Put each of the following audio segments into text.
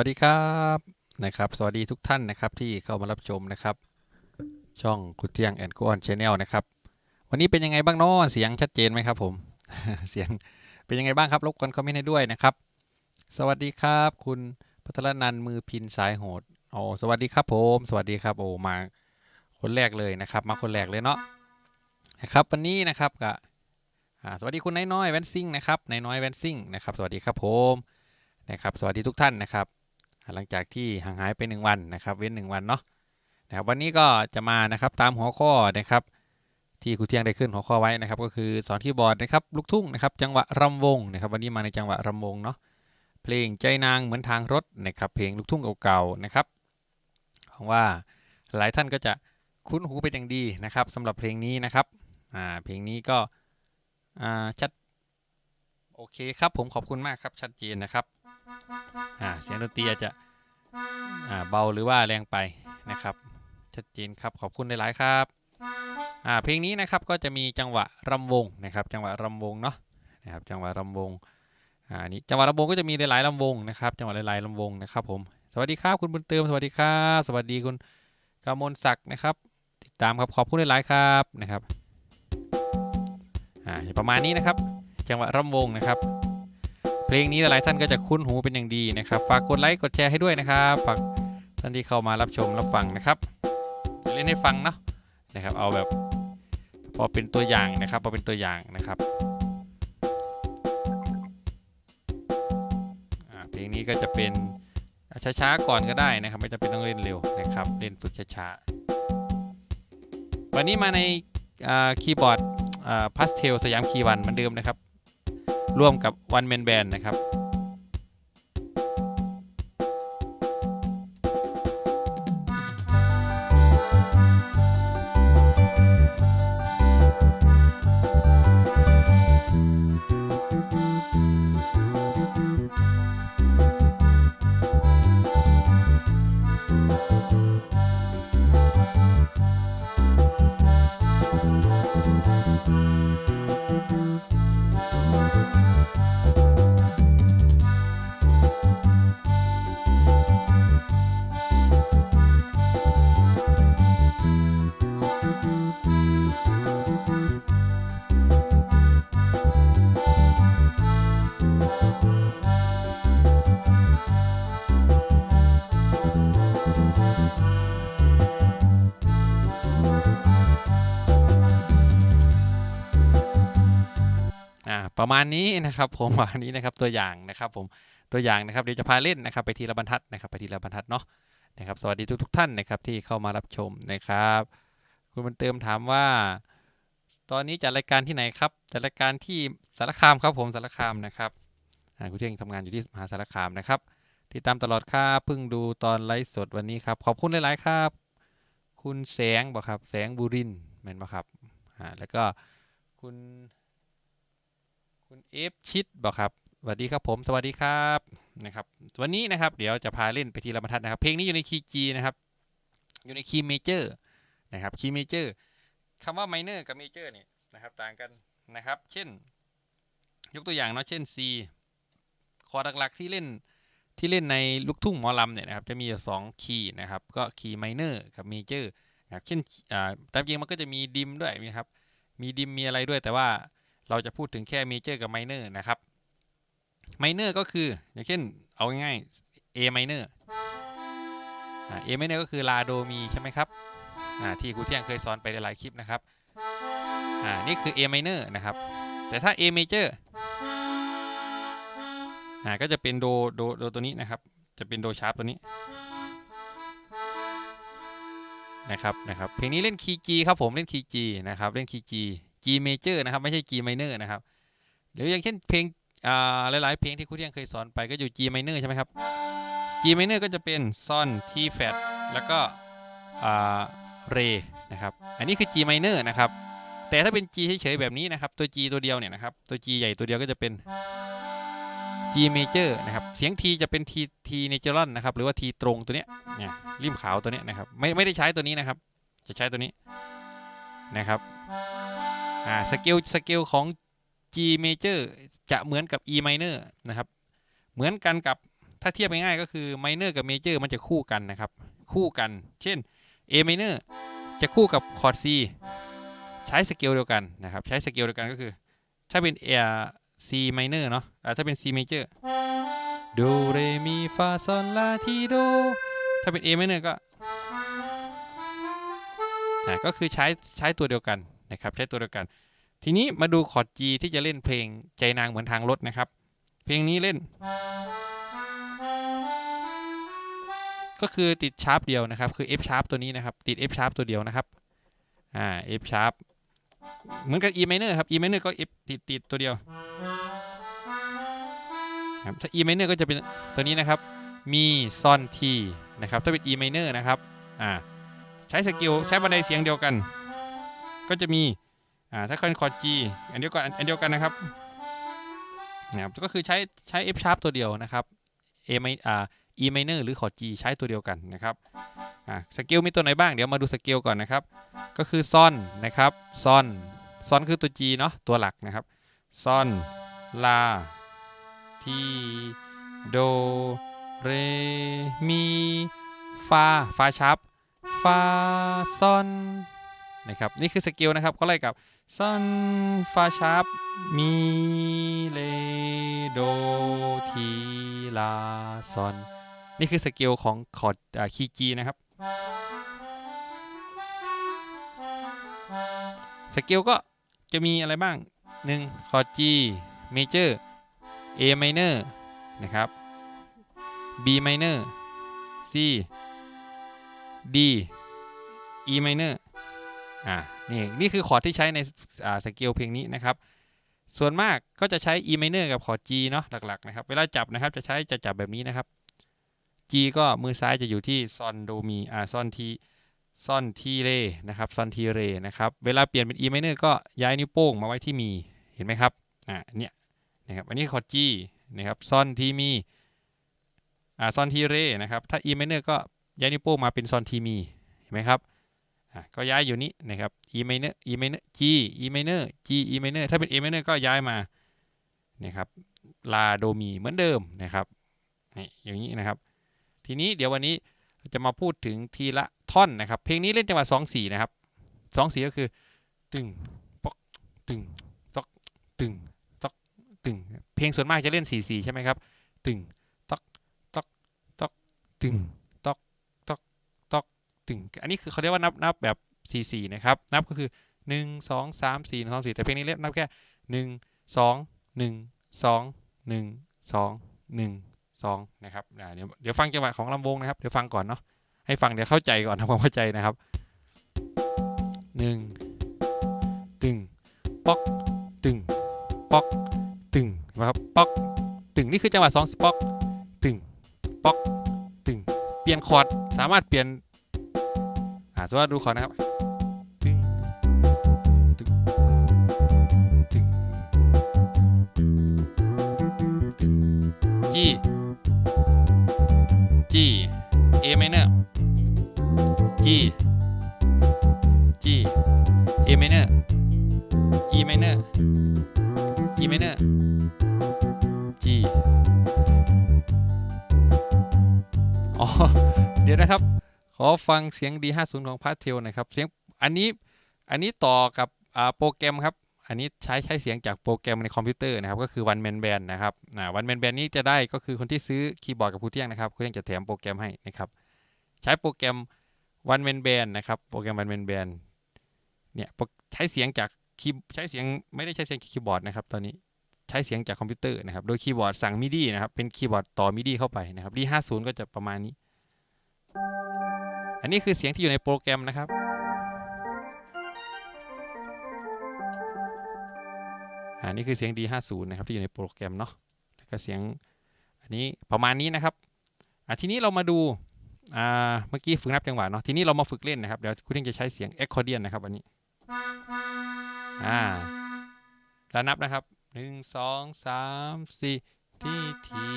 สวัสดีครับนะครับ สวัสดีทุกท่านนะครับที่เข้ามารับชมนะครับ ช่องคุเที่ยงแอนด์กอนชาแนลนะครับ วันนี้เป็นยังไงบ้างเนาะเสียงชัดเจนไหมครับผม เสียงเป็นยังไงบ้างครับรบกวนคอมเมนต์ให้ด้วยนะครับ สวัสดีครับ คุณพัทรนันมือพินสายโหดโอ้สวัสดีครับผม สวัสดีครับโอ้มาคนแรกเลยนะครับ มาคนแรกเลยเนาะนะครับ วันนี้นะครับก็สวัสดีคุณนายน้อยแวนซิงนะครับนายน้อยแวนซิงนะครับ สวัสดีครับผมนะครับ สวัสดีทุกท่านนะครับ หลังจากที่ห่างหายไปหนึ่งวันนะครับ เว้นหนึ่งวันเนาะนะครับวันนี้ก็จะมานะครับตามหัวข้อนะครับ ที่ครูเที่ยงได้ขึ้นหัวข้อไว้นะครับ ก็คือสอนคีย์บอร์ดนะครับลูกทุ่งนะครับ จังหวะรำวงนะครับวันนี้มาในจังหวะรำวงเนาะเพลงใจนางเหมือนทางรถนะครับเพลงลูกทุ่งเก่าๆนะครับหวังว่าหลายท่านก็จะคุ้นหูเป็นอย่างดีนะครับสำหรับเพลงนี้นะครับอ่าเพลงนี้ก็อ่าชัดโอเคครับผมขอบคุณมากครับชัดเจนนะครับ เสียงดนตรีอาจจะเบาหรือว่าแรงไปนะครับ ชัดเจนครับขอบคุณหลายๆครับเพลงนี้นะครับก็จะมีจังหวะรำวงนะครับ จังหวะรำวงเนาะนะครับจังหวะรำวงอ่านี่จังหวะรำวงก็จะมีหลายๆลำวงนะครับ จังหวะหลายๆลำวงนะครับผมสวัสดีครับคุณบุญเติมสวัสดีครับสวัสดีคุณกามลศักดิ์นะครับ ติดตามครับขอบคุณหลายๆครับนะครับอ่าประมาณนี้นะครับ จังหวะรำวงนะครับ เพลงนี้หลายท่านก็จะคุ้นหูเป็นอย่างดีนะครับฝากกดไลค์กดแชร์ให้ด้วยนะครับฝากท่านที่เข้ามารับชมรับฟังนะครับเล่นให้ฟังเนาะนะครับ เอาแบบพอเป็นตัวอย่างนะครับพอเป็นตัวอย่างนะครับเพลงนี้ก็จะเป็นช้าๆก่อนก็ได้นะครับ ไม่จำเป็นต้องเล่นเร็วนะครับ เล่นฝึกช้าๆวันนี้มาในคีย์บอร์ดพาสเทลสยามคีย์วันเหมือนเดิมนะครับ ร่วมกับ One Man Band นะครับ ประมาณนี้นะครับ ผมประมาณนี้นะครับตัวอย่างนะครับผมตัวอย่างนะครับเดี๋ยวจะพาเล่นนะครับ ไปทีละบรรทัดนะครับ ไปทีละบรรทัดเนาะนะครับ สวัสดีทุกทกท่านนะครับ ที่เข้ามารับชมนะครับ คุณบุญเติมถามว่า ตอนนี้จัดรายการที่ไหนครับจัดรายการที่สารคามครับผมสารคามนะครับคุณเที่ยงทำงานอยู่ที่มหาสารคามนะครับติดตามตลอดครับเพิ่งดูตอนไลฟ์สดวันนี้ครับ ขอบคุณหลาย ๆ ครับ คุณแสงบอกครับ แสงบุรินทร์แมนบ่ครับอ่าแล้วก็คุณ คุณเอฟชิดบอกครับสวัสดีครับผมสวัสดีครับนะครับ วันนี้นะครับเดี๋ยวจะพาเล่นไปทีละบรรทัดนะครับ เพลงนี้อยู่ในคีย์ G นะครับ อยู่ในคีย์เมเจอร์นะครับคีย์เมเจอร์คำว่าไมเนอร์กับเมเจอร์เนี่ยนะครับต่างกันนะครับ เช่น ยกตัวอย่างเนาะเช่น C คอร์ดหลักๆที่เล่นที่เล่นในลูกทุ่งหมอลำเนี่ยนะครับจะมีอยู่สองคีย์นะครับก็คีย์ไมเนอร์กับเมเจอร์นะครับเช่นอ่าตามจริงมันก็จะมีดิมด้วยนะครับมีดิมมีอะไรด้วยแต่ว่า เราจะพูดถึงแค่เมเจอร์กับไมเนอร์นะครับไมเนอร์ก็คือ อย่างเช่นเอาง่ายๆ A minor อ่า A minor ก็คือลาโดมีใช่ไหมครับอ่าที่ครูเที่ยงเคยสอนไปในหลายคลิปนะครับอ่านี่คือ A minor นะครับ แต่ถ้า A major อ่าก็จะเป็นโดโดโดตัวนี้นะครับ จะเป็นโดชาร์ปตัวนี้นะครับนะครับเพลงนี้เล่นคีย์ G ครับผมเล่นคีย์ G นะครับเล่นคีย์ G G major นะครับไม่ใช่ G minor นะครับหรืออย่างเช่นเพลงอ่าหลายๆ เพลงที่ครูเที่ยงเคยสอนไปก็อยู่ G minor ใช่ไหมครับ G minor ก็จะเป็นซอน T flat แล้วก็อ่าเรนะครับอันนี้คือ G minor นะครับแต่ถ้าเป็น G เฉยๆแบบนี้นะครับตัว G ตัวเดียวเนี่ยนะครับตัว G ใหญ่ตัวเดียวก็จะเป็น G major นะครับเสียง T จะเป็น T T natural นะครับหรือว่า T ตรงตัวเนี้ยเนี่ยริมขาวตัวเนี้ยนะครับไม่ไม่ได้ใช้ตัวนี้นะครับ จะใช้ตัวนี้นะครับ อ่าสเกลสเกลของ G major จะเหมือนกับ E minor นะครับ เหมือนกันกับถ้าเทียบง่ายๆก็คือไมเนอร์กับเมเจอร์มันจะคู่กันนะครับ คู่กัน เช่น A minor จะคู่กับคอร์ด C ใช้สเกลเดียวกันนะครับ ใช้สเกลเดียวกันก็คือ ถ้าเป็น A C minor เนาะอ่าถ้าเป็น C major โดเรมีฟาซอนลาทีโดถ้าเป็น A minor ก็ก็คือใช้ใช้ตัวเดียวกัน นะครับใช้ตัวเดียวกัน ทีนี้มาดูคอร์ด G ที่จะเล่นเพลงใจนางเหมือนทางรถนะครับ เพลงนี้เล่น ก็คือติดชาร์ปเดียวนะครับ คือ F sharp ตัวนี้นะครับ ติด F sharp ตัวเดียวนะครับอ่า F sharp เหมือนกับ E minor ครับ E minor ก็ F ติดติดตัวเดียวครับถ้า E minor ก็จะเป็นตัวนี้นะครับ มีซอนทีนะครับ ถ้าเป็น E minor นะครับ อ่า ใช้สกิลใช้บันไดเสียงเดียวกัน ก็จะมีอ่าถ้าเป็นคอร์ด G อันเดียวกันอันเดียวกันนะครับนะครับก็คือใช้ใช้ F sharp ตัวเดียวนะครับ A ไม่อ่า E minor หรือคอร์ด G ใช้ตัวเดียวกันนะครับอ่าสเกลมีตัวไหนบ้างเดี๋ยวมาดูสเกลก่อนนะครับ ก็คือซอนนะครับซอนซอนคือตัว G เนาะตัวหลักนะครับซอนลาทีโดเรมีฟาฟาชาร์ปฟาซอน นะครับนี่คือสเกลนะครับก็ไล่กับซอนฟาชาร์ปมีเลโดทีลาซอนนี่คือสเกลของคอร์ดคีย์จีนะครับสเกลก็จะมีอะไรบ้าง 1. คอร์ด G major A minor นะครับ B minor C D E minor อ่านี่นี่คือคอร์ดที่ใช้ในอ่าสเกลเพลงนี้นะครับ ส่วนมากก็จะใช้ E minor กับคอร์ด G เนาะหลักๆนะครับ เวลาจับนะครับจะใช้จะจับแบบนี้นะครับ G ก็มือซ้ายจะอยู่ที่ซอนโดมีอ่าซอนทีซอนทีเรนะครับซอนทีเรนะครับเวลาเปลี่ยนเป็น E minor ก็ย้ายนิ้วโป้งมาไว้ที่มีเห็นไหมครับอ่าเนี่ยนะครับอันนี้คอร์ด G นะครับซอนทีมีอ่าซอนทีเรนะครับถ้า E minor ก็ย้ายนิ้วโป้งมาเป็นซอนทีมีเห็นไหมครับ ก็ย้ายอยู่นี้นะครับ E minor E minor G E minor G E minor ถ้าเป็น A minor ก็ย้ายมานะครับลาโดมีเหมือนเดิมนะครับนี่อย่างนี้นะครับ ทีนี้เดี๋ยววันนี้เราจะมาพูดถึงทีละท่อนนะครับ เพลงนี้เล่นจังหวะสองสี่นะครับสองสี่ก็คือ ตึงปอกตึงตอกตึงตอกตึง เพลงส่วนมากจะเล่นสี่สี่ใช่ไหมครับ ตึงตอกตอกตอกตึงตอกตอกต ถึง อันนี้คือเขาเรียกว่านับนับแบบสี่นะครับ นับก็คือหนึ่งสองสามสี่สองสี่แต่เพลงนี้เล่นนับแค่หนึ่งสองหนึ่งสองหนึ่งสองนะครับเดี๋ยวเดี๋ยวฟังจังหวะของลำวงนะครับ เดี๋ยวฟังก่อนเนาะ ให้ฟังเดี๋ยวเข้าใจก่อนทำความเข้าใจนะครับหนึ่งตึง ป๊อก ตึง ป๊อก ตึงนะครับ ป๊อก ตึง นี่คือจังหวะสองป๊อก ตึง ป๊อก ตึง เปลี่ยนคอร์ด สามารถเปลี่ยน อ่าสว่าดูขอนะครับ ฟังเสียง D50 ของพาร์ทเทลน่อยครับ เสียงอันนี้อันนี้ต่อกับอ่าโปรแกรมครับ อันนี้ใช้ใช้เสียงจากโปรแกรมในคอมพิวเตอร์นะครับ ก็คือ one man band นะครับอ่า one man band นี้จะได้ก็คือคนที่ซื้อคีย์บอร์ดกับครูเที่ยงนะครับครูเที่ยงจะแถมโปรแกรมให้นะครับ ใช้โปรแกรม one man band นะครับ โปรแกรม one man band เนี่ยใช้เสียงจากคีย์ใช้เสียงไม่ได้ใช้เสียงคีย์บอร์ดนะครับ ตอนนี้ใช้เสียงจากคอมพิวเตอร์นะครับ โดยคีย์บอร์ดสั่ง MIDI นะครับ เป็นคีย์บอร์ดต่อ MIDI เข้าไปนะครับ D50 ก็จะประมาณนี้ อันนี้คือเสียงที่อยู่ในโปรแกรมนะครับอ่านี่คือเสียง D50 นะครับที่อยู่ในโปรแกรมเนาะ แล้วก็เสียงอันนี้ประมาณนี้นะครับอ่าทีนี้เรามาดูอ่าเมื่อกี้ฝึกนับจังหวะเนาะ ทีนี้เรามาฝึกเล่นนะครับ เดี๋ยวคุณเท่งจะใช้เสียง accordion นะครับวันนี้ อ่า แล้วนับนะครับหนึ่งสองสามสี่ทีที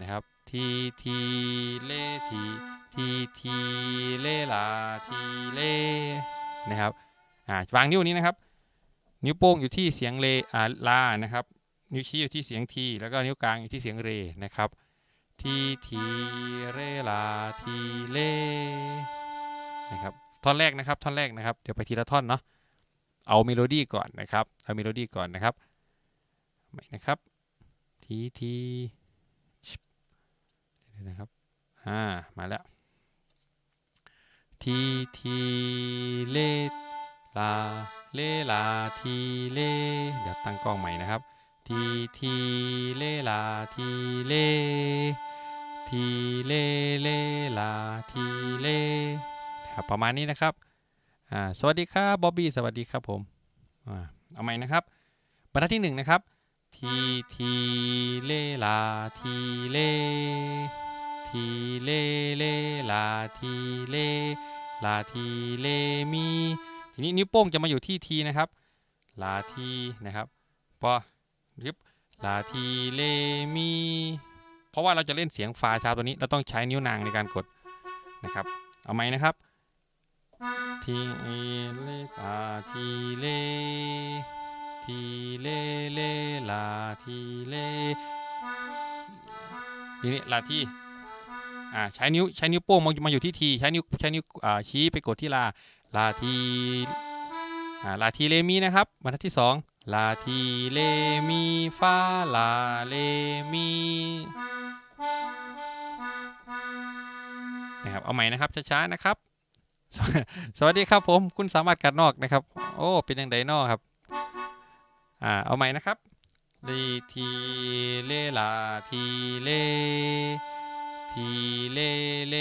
นะครับ ทีทีเลที ทีทีเลลาทีเลนะครับอ่าวางนิ้วนี้นะครับ นิ้วโป้งอยู่ที่เสียงเลอ่าลานะครับ นิ้วชี้อยู่ที่เสียงทีแล้วก็นิ้วกลางอยู่ที่เสียงเรนะครับทีทีเรลาทีเลนะครับท่อนแรกนะครับท่อนแรกนะครับเดี๋ยวไปทีละท่อนเนาะเอาเมโลดี้ก่อนนะครับเอาเมโลดี้ก่อนนะครับใหม่นะครับทีทีชิบเดี๋ยวนะครับอ่ามาแล้ว ทีทีเลลาเลลาทีเลเดี๋ยวตั้งกล้องใหม่นะครับ ทีทีเลลาทีเลทีเลเลลาทีเลนะครับประมาณนี้นะครับอ่าสวัสดีครับบ๊อบบี้สวัสดีครับผมอ่าเอาใหม่นะครับบรรทัดที่หนึ่งนะครับทีทีเลลาทีเลทีเลเลลาทีเล ลาทีเลมีทีนี้นิ้วโป้งจะมาอยู่ที่ทีนะครับ ลาทีนะครับพอยึบลาทีเลมีเพราะว่าเราจะเล่นเสียงฟาชาตัวนี้เราต้องใช้นิ้วนางในการกดนะครับ เอาไหมนะครับทีเลตาทีเลทีเลเลลาทีเลทีนี้ลาที อ่าใช้นิ้วใช้นิ้วโป้งมามาอยู่ที่ทีใช้นิ้วใช้นิ้วอ่าชี้ไปกดที่ลาลาทีอ่าลาทีเลมีนะครับบรรทัดที่สองลาทีเลมีฟาลาเลมีนะครับเอาใหม่นะครับช้าๆนะครับ สวสวัสดีครับผมคุณสามารถกัดนอกนะครับ โอ้เป็นยังไงนอกครับอ่าเอาใหม่นะครับลีทีเลลาทีเล ทีเลเล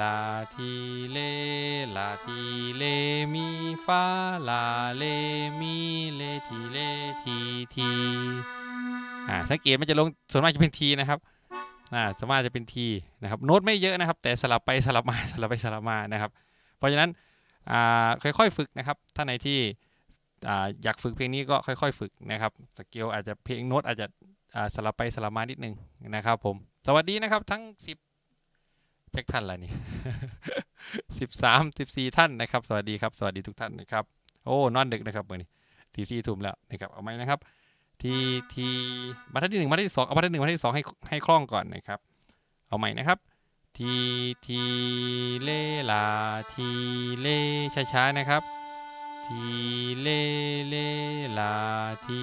ลาทีเลลาทีเลมีฟาลาเลมีเลทีเลทีทีอ่าสังเกตมันจะลงส่วนมากจะเป็นทีนะครับอ่าส่วนมากจะเป็นทีนะครับโน้ตไม่เยอะนะครับ แต่สลับไปสลับมาสลับไปสลับมานะครับ เพราะฉะนั้นอ่าค่อยๆฝึกนะครับถ้าในที่อ่าอยากฝึกเพลงนี้ก็ค่อยๆ ฝึกนะครับสเกลอาจจะเพลงโน้ตอาจจะอ่าสลับไปสลับมานิดนึงนะครับผมสวัสดีนะครับทั้ง 10 แจ็คท่านละนี่สิบสามสิบสี่ท่านนะครับ สวัสดีครับ สวัสดีทุกท่านนะครับ โอ้นอนดึกนะครับเมื่อนี้ทีสี่ทุ่มแล้วนะครับเอาไหมนะครับ ทีทีบรรทัดที่หนึ่งบรรทัดที่สองเอาบรรทัดที่หนึ่งบรรทัดที่สองให้ให้คล่องก่อนนะครับ เอาใหม่นะครับ ทีทีเลลาทีเลช้าๆนะครับทีเลเลลาที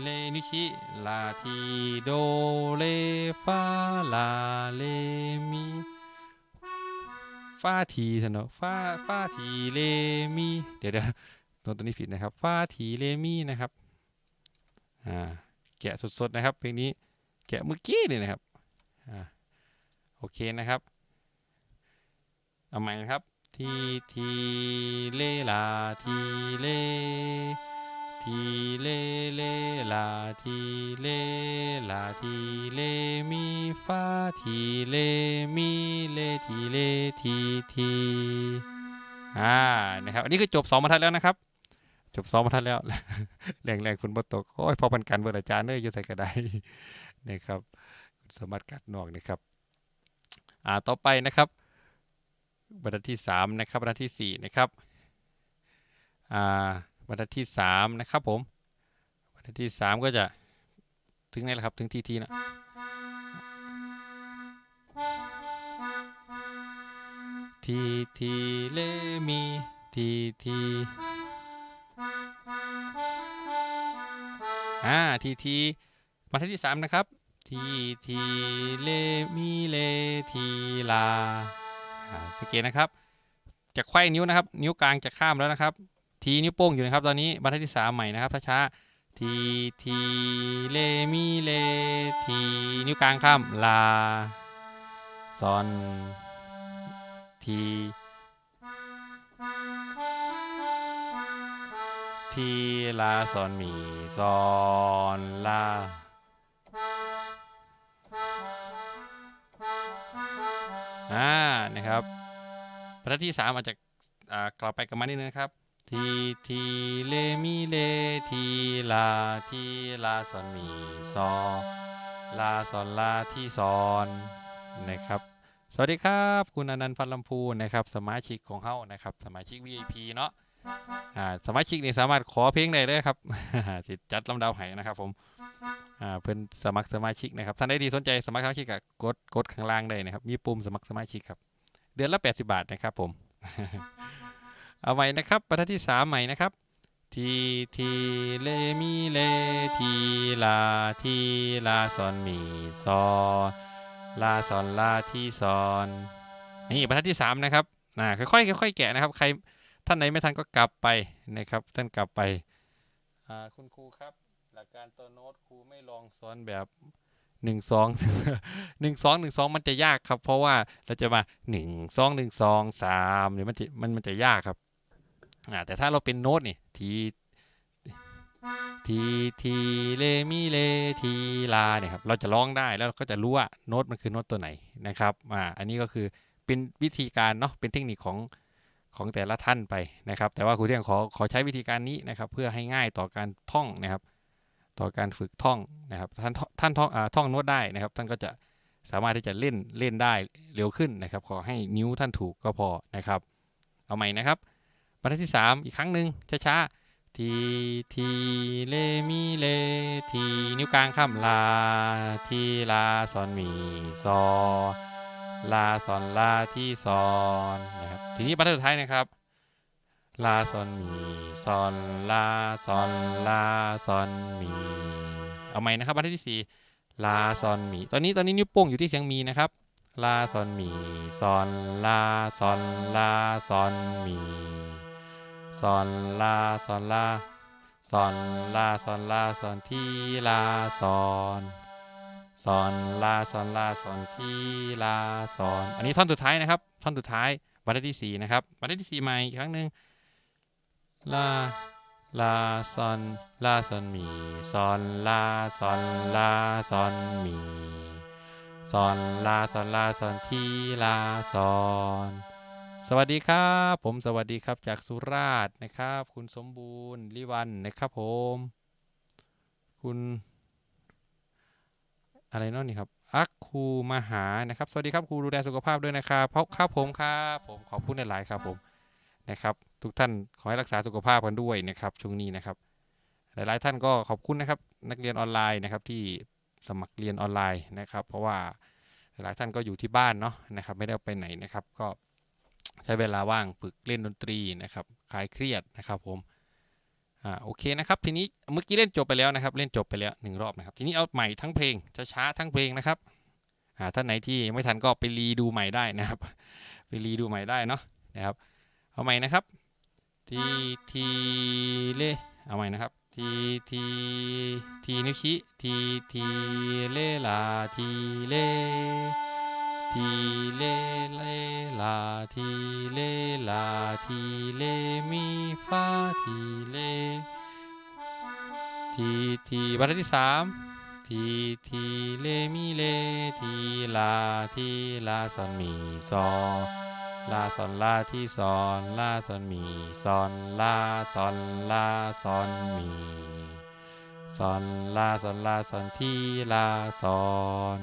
เลนิชิลาทีโดเลฟาลาเลมี ฟาทีสนอฟาฟาทีเลมีเดี๋ยวเดี๋ยวโน้ตตัวนี้ผิดนะครับฟาทีเลมีนะครับอ่าแกะสดๆนะครับเพลงนี้แกะเมื่อกี้เลยนะครับอ่าโอเคนะครับเอาใหม่นะครับทีทีเลลาทีเล ทีเลเลลาทีเลลาทีเลมีฟาทีเลมีเลทีเลทีทีอ่านะครับอันนี้คือจบสองบรรทัดแล้วนะครับ จบสองบรรทัดแล้วแรงแรงฝนบตกโอ้ยพอปันกันเบอร์อาจารย์เนยอยู่ใส่กระไดนะครับคุณสมบัติกัดนอกนะครับอ่าต่อไปนะครับบรรทัดที่3นะครับบรรทัดที่4นะครับอ่า รรทัดที่ 3 นะครับผมบรรทัดที่ 3 ก็จะถึงไหนแล้วครับถึงทีทีนะทีทีเลมีทีทีอ่าทีทีบรรทัดที่ 3 นะครับทีทีเลมีเลทีลาอ่าสังเกตนะครับ จะไขว้นิ้วนะครับ นิ้วกลางจะข้ามแล้วนะครับ ทีนิ้วโป้งอยู่นะครับตอนนี้บรรทัดที่สามใหม่นะครับช้าๆทีทีเลมีเลทีนิ้วกลางข้ามลาซอนทีทีลาซอนมีซอนลาอ่านะครับบรรทัดที่3อาจจะอ่ากลับไปกับมานิดนึงนะครับ ทีทีเลมีเลทีลาทีลาซอนมีซอลาซอนลาที่ซอนนะครับ สวัสดีครับ คุณอนันต์พันลำพูนะครับสมาชิกของเฮานะครับสมาชิก VIP เนาะอ่าสมาชิกนี่สามารถขอเพลงได้เลยครับสิจัดลำดาวให้นะครับผมอ่าเพิ่นสมัครสมาชิกนะครับท่านใดที่สนใจสมัครสมาชิกก็กดกดข้างล่างได้นะครับมีปุ่มสมัครสมาชิกครับเดือนละ 80 บาทนะครับผม เอาใหม่นะครับบรรทัดที่ 3 ใหม่นะครับทีทีเลมีเลทีลาทีลาซอนมีซอลาซอนลาทีซอนนี่บรรทัดที่ 3 นะครับอ่าค่อยๆค่อยๆแกะนะครับ ใครท่านไหนไม่ทันก็กลับไปนะครับ ท่านกลับไปอ่าคุณครูครับ หลักการตัวโน้ตครูไม่ลองสอนแบบหนึ่งสองหนึ่งสองหนึ่งสองมันจะยากครับ เพราะว่าเราจะมาหนึ่งสองหนึ่งสองสามเนี่ยมันจะมันมันจะยากครับ แต่ถ้าเราเป็นโน้ตนี่ทีทีทีเลมีเลทีลาเนี่ยครับเราจะร้องได้แล้วก็จะรู้ว่าโน้ตมันคือโน้ตตัวไหนนะครับอ่าอันนี้ก็คือเป็นวิธีการเนาะเป็นเทคนิคของของแต่ละท่านไปนะครับ แต่ว่าครูเที่ยงขอขอใช้วิธีการนี้นะครับ เพื่อให้ง่ายต่อการท่องนะครับ ต่อการฝึกท่องนะครับท่านท่านท่องอ่าท่องโน้ตได้นะครับ ท่านก็จะสามารถที่จะเล่นเล่นได้เร็วขึ้นนะครับ ขอให้นิ้วท่านถูกก็พอนะครับ เอาใหม่นะครับ บรรทัดที่ 3 อีกครั้งหนึ่งช้าๆทีทีเลมีเลทีนิ้วกลางข้ามลาทีลาซอนมีซอลาซอนลาที่ซอนนะครับทีนี้บรรทัดสุดท้ายนะครับลาซอนมีซอนลาซอนลาซอนมีเอาใหม่นะครับบรรทัดที่สี่ลาซอนมีตอนนี้ตอนนี้นิ้วโป้งอยู่ที่เสียงมีนะครับลาซอนมีซอนลาซอนลาซอนมี ซอนลาซอนลาซอนลาซอนลาซอนที่ลาซอนซอนลาซอนลาซอนที่ลาซอนอันนี้ท่อนสุดท้ายนะครับ ท่อนสุดท้ายบรรทัดที่สี่นะครับบรรทัดที่สี่ใหม่อีกครั้งหนึ่งลาลาซอนลาซอนมีซอนลาซอนลาซอนมีซอนลาซอนลาซอนที่ลาซอน สวัสดีครับ ผมสวัสดีครับจากสุราษฎร์นะครับ คุณสมบูรณ์ลิวันนะครับผม คุณอะไรเนาะนี่ครับอักครูมหานะครับ สวัสดีครับครูดูแลสุขภาพด้วยนะครับเพราะครับผมครับผมขอบคุณหลายๆครับผมนะครับ ทุกท่านขอให้รักษาสุขภาพกันด้วยนะครับช่วงนี้นะครับ หลายๆท่านก็ขอบคุณนะครับ นักเรียนออนไลน์นะครับที่สมัครเรียนออนไลน์นะครับ เพราะว่าหลายท่านก็อยู่ที่บ้านเนาะนะครับ ไม่ได้ไปไหนนะครับ ก็ ใช้เวลาว่างฝึกเล่นดนตรีนะครับคลายเครียดนะครับผมอ่าโอเคนะครับทีนี้เมื่อกี้เล่นจบไปแล้วนะครับ เล่นจบไปแล้วหนึ่งรอบนะครับ ทีนี้เอาใหม่ทั้งเพลงช้าๆทั้งเพลงนะครับอ่าท่านไหนที่ไม่ทันก็ไปรีดูใหม่ได้นะครับ ไปรีดูใหม่ได้เนาะนะครับ เอาใหม่นะครับ ทีทีเลเอาใหม่นะครับทีทีทีนิ้วชี้ทีทีเลลาทีเล ทีเลเลลาทีเลลาทีเลมีฟาทีเล ทีทีบรรทัดที่สามทีทีเลมีเลทีลาทีลาซอนมีซอลาซอนลาที่ซอนลาซอนมีซอนลาซอนลาซอนมีซอนลาซอนลาซอนทีลาซอน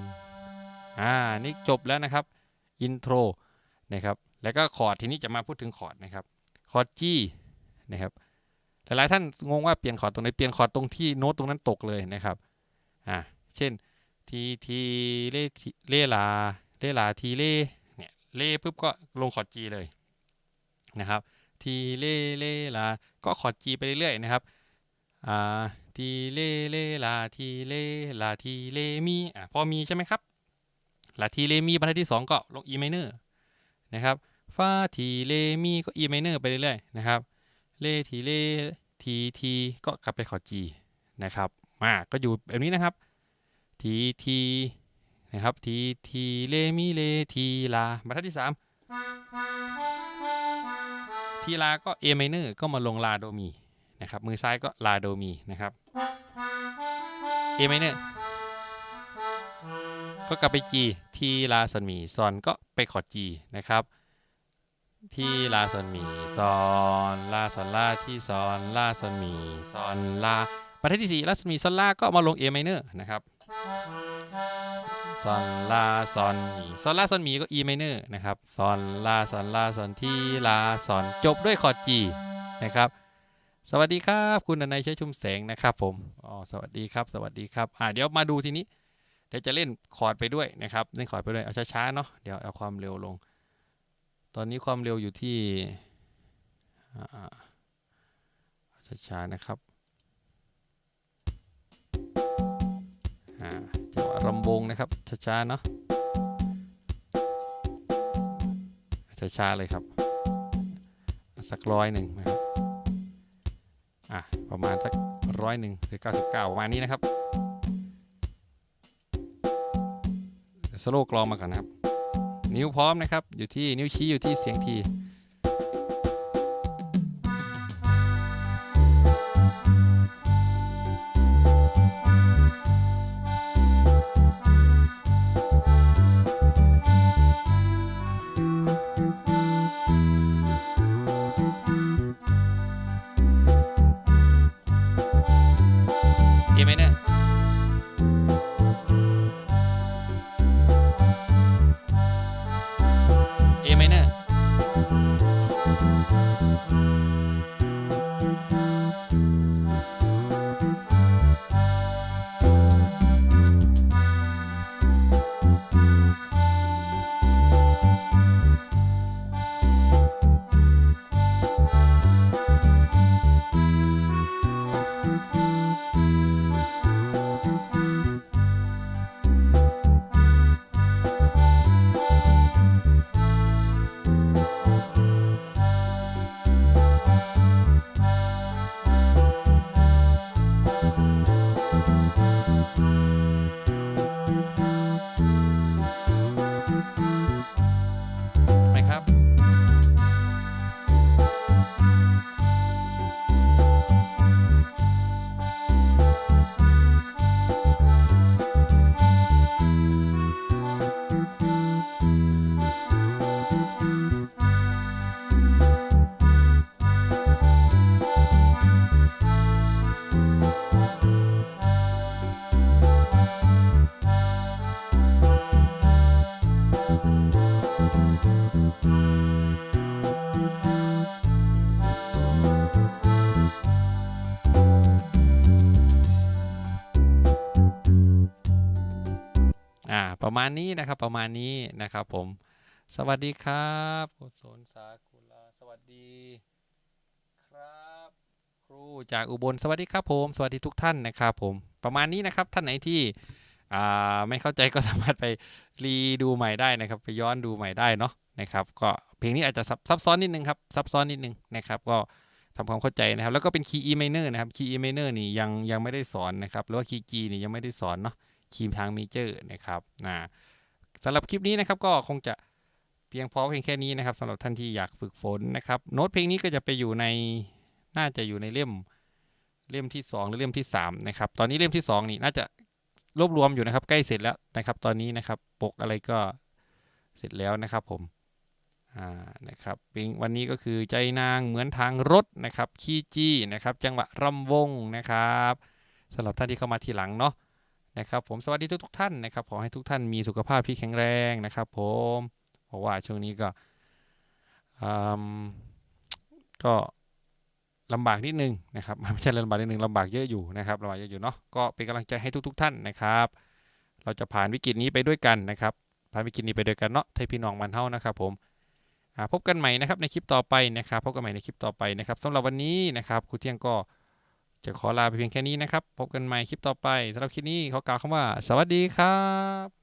อ่านี่จบแล้วนะครับอินโทรนะครับแล้วก็คอร์ดทีนี้จะมาพูดถึงคอร์ดนะครับคอร์ด G นะครับหลายๆท่านงงว่าเปลี่ยนคอร์ดตรงไหนเปลี่ยนคอร์ดตรงที่โน้ตตรงนั้นตกเลยนะครับอ่าเช่นทีทีเลทีเลลาเลลาทีเล่เลปุ๊บก็ลงคอร์ด G เลยนะครับทีเลเลลาก็คอร์ด G ไปเรื่อยๆนะครับอ่าทีเลเลลาทีเลลาทีเลมีอะพอมีใช่ไหมครับ ลาทีเลมีบรรทัดที่ 2 ก็ลง E minor นะครับฟาทีเลมีก็ E minor ไปเรื่อยๆนะครับเลทีเลทีทีก็กลับไปคอร์ด G นะครับมาก็อยู่แบบนี้นะครับทีทีนะครับทีทีเลมีเลทีลาบรรทัดที่สามทีลาก็ A minor ก็มาลงลาโดมีนะครับมือซ้ายก็ลาโดมีนะครับ A minor ก็กลับไป G ทีลาซอนมีซอนก็ไปคอร์ด G นะครับ ทีลาซอนมีซอนลาซอนลาที่ซอนลาซอนมีซอนลาบรรทัดที่สี่ลาซอนมีซอนลาก็มาลง A minor นะครับซอนลาซอนมีซอนลาซอนมีก็ E minor นะครับซอนลาซอนลาซอนที่ลาซอนจบด้วยคอร์ด G นะครับสวัสดีครับ คุณนายใช้ชุมแสงนะครับผมอ๋อสวัสดีครับ สวัสดีครับอ่าเดี๋ยวมาดูทีนี้ เดี๋ยวจะเล่นคอร์ดไปด้วยนะครับเล่นคอร์ดไปด้วยเอาช้าๆเนาะเดี๋ยวเอาความเร็วลง ตอนนี้ความเร็วอยู่ที่าช้าๆนะครับจังหวะรำวงนะครับช้าๆเนาะช้าๆเลยครับ สักร้อยหนึ่งนะครับอะประมาณสักร้อยหนึ่งหรือ99ประมาณนี้นะครับ สโลกลองมาก่อนนะครับ นิ้วพร้อมนะครับ อยู่ที่นิ้วชี้อยู่ที่เสียงที ประมาณนี้นะครับประมาณนี้นะครับผม สวัสดีครับกุศลสากุลาสวัสดีครับ ครูจากอุบลสวัสดีครับผม สวัสดีทุกท่านนะครับผมประมาณนี้นะครับท่านไหนที่อ่าไม่เข้าใจก็สามารถไปรีดูใหม่ได้นะครับ ไปย้อนดูใหม่ได้เนาะนะครับ ก็เพลงนี้อาจจะซับซับซ้อนนิดนึงครับซับซ้อนนิดนึงนะครับก็ทำความเข้าใจนะครับ แล้วก็เป็นคีย์ E minor นะครับคีย์ E minor นี่ยังยังไม่ได้สอนนะครับหรือว่าคีย์ G นี่ยังไม่ได้สอนเนาะ คีย์ทางเมเจอร์นะครับนะสำหรับคลิปนี้นะครับก็คงจะเพียงพอเพียงแค่นี้นะครับสำหรับท่านที่อยากฝึกฝนนะครับโน้ตเพลงนี้ก็จะไปอยู่ในน่าจะอยู่ในเล่มเล่มที่ 2 หรือเล่มที่3นะครับตอนนี้เล่มที่ 2 นี่น่าจะรวบรวมอยู่นะครับ ใกล้เสร็จแล้วนะครับ ตอนนี้นะครับปกอะไรก็เสร็จแล้วนะครับผมอ่านะครับเพลงวันนี้ก็คือใจนางเหมือนทางรถนะครับคีย์จีนะครับ จังหวะรำวงนะครับสำหรับท่านที่เข้ามาทีหลังเนาะ นะครับผมสวัสดีทุกทุกท่านนะครับขอให้ทุกท่านมีสุขภาพที่แข็งแรงนะครับ ผมเพราะว่าช่วงนี้ก็อืมก็ลำบากนิดนึงนะครับไม่ใช่ลำบากนิดนึงลำบากเยอะอยู่นะครับลำบากเยอะอยู่เนาะก็เป็นกำลังใจให้ทุก ๆ ท่านนะครับ เราจะผ่านวิกฤตนี้ไปด้วยกันนะครับผ่านวิกฤตนี้ไปด้วยกันเนาะไทยพี่น้องมันเท่านะครับ ผมพบกันใหม่นะครับในคลิปต่อไปนะครับพบกันใหม่ในคลิปต่อไปนะครับสำหรับวันนี้นะครับครูเที่ยงก็ จะขอลาไปเพียงแค่นี้นะครับ พบกันใหม่คลิปต่อไปสำหรับคลิปนี้ขอกล่าวคำว่า สวัสดีครับ